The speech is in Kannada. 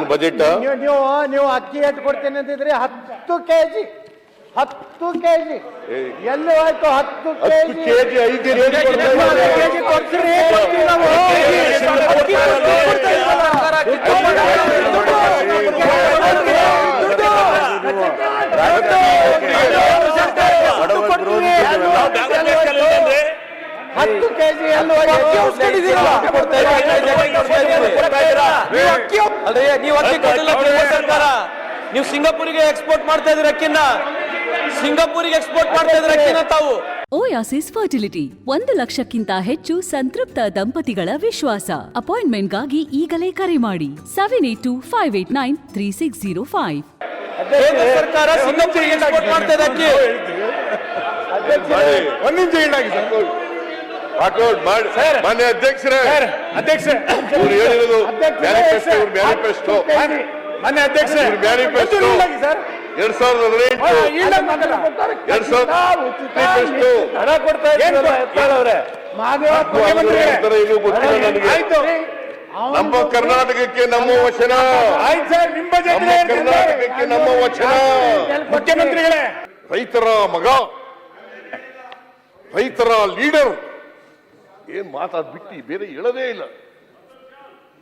ಏನು ಬಜೆಟ್ ನೀವು ನೀವು ನೀವು ಅಕ್ಕಿ ಎಷ್ಟು ಕೊಡ್ತೀನಿ ಅಂತಿದ್ರಿ ಹತ್ತು ಕೆಜಿ ಹತ್ತು ಕೆಜಿ. ಎಲ್ಲಿ ಹೋಯ್ತು ಹತ್ತು ಹತ್ತು ಕೆಜಿ? ಕೆಜಿ ಐದು ಕೆಜಿ ಕೊಡ್ತೀರಿ? ಹತ್ತು ಕೆಜಿ ನೀವು ಅಕ್ಕಿ ಕೊಟ್ಟಿಲ್ಲ ಸರ್ಕಾರ. ನೀವು ಸಿಂಗಾಪುರಿಗೆ ಎಕ್ಸ್ಪೋರ್ಟ್ ಮಾಡ್ತಾ ಇದ್ರೆ ಅಕ್ಕಿನ? ಸಿಂಗಾಪುರಿಗೆ ಎಕ್ಸ್ಪೋರ್ಟ್ ಮಾಡ್ತಾ ಇದ್ರೆ ಅಕ್ಕಿನ ತಾವು? ಓಯಾಸಿಸ್ ಫರ್ಟಿಲಿಟಿ ಒಂದು ಲಕ್ಷಕ್ಕಿಂತ ಹೆಚ್ಚು ಸಂತೃಪ್ತ ದಂಪತಿಗಳ ವಿಶ್ವಾಸ. ಅಪಾಯಿಂಟ್ಮೆಂಟ್ಗಾಗಿ ಈಗಲೇ ಕರೆ ಮಾಡಿ. Seven eight two five eight nine three six zero five ಕೇಂದ್ರ ಸರ್ಕಾರ ಸಿಂಗಾಪುರಿಗೆ ಎಕ್ಸ್ಪೋರ್ಟ್ ಮಾಡ್ತಾ ಇದೆ ಅಕ್ಕಿ. ಒಂದ್ ನಿಮಿಷ ಇಲ್ಲಾಗಿ ಹಾಕೋಡ್ ಮಾಡಿ. ಮಾನ್ಯ ಅಧ್ಯಕ್ಷರೇ. ಅಧ್ಯಕ್ಷ ಇವ್ರು ಹೇಳಿರೋದು ಮ್ಯಾನಿಫೆಸ್ಟೋ ಇವ್ರ ಮ್ಯಾನಿಫೆಸ್ಟೋ ಮನೆ ಅಧ್ಯಕ್ಷ ಇವ್ರ ಮ್ಯಾನಿಫೆಸ್ಟೋ ಎರಡ್ ಸಾವಿರದ ಹದಿನೆಂಟು. ಎರಡ್ ಸಾವಿರದ ಮ್ಯಾನಿಫೆಸ್ಟೋ ಹಣ ಕೊಡ್ತಾ ಗೊತ್ತಿಲ್ಲ ನನಗೆ. ನಮ್ಮ ಕರ್ನಾಟಕಕ್ಕೆ ನಮ್ಮ ವಚನ. ಆಯ್ತು ಸರ್ ನಿಮ್ಮ ಬಜೆಟ್ ಕರ್ನಾಟಕಕ್ಕೆ ನಮ್ಮ ವಚನ. ಮುಖ್ಯಮಂತ್ರಿಗಳೇ. ರೈತರ ಮಗ. ರೈತರ ಲೀಡರ್. ಏನ್ ಮಾತಾಡ್ಬಿಟ್ಟು? ಬೇರೆ ಹೇಳದೇ ಇಲ್ಲ.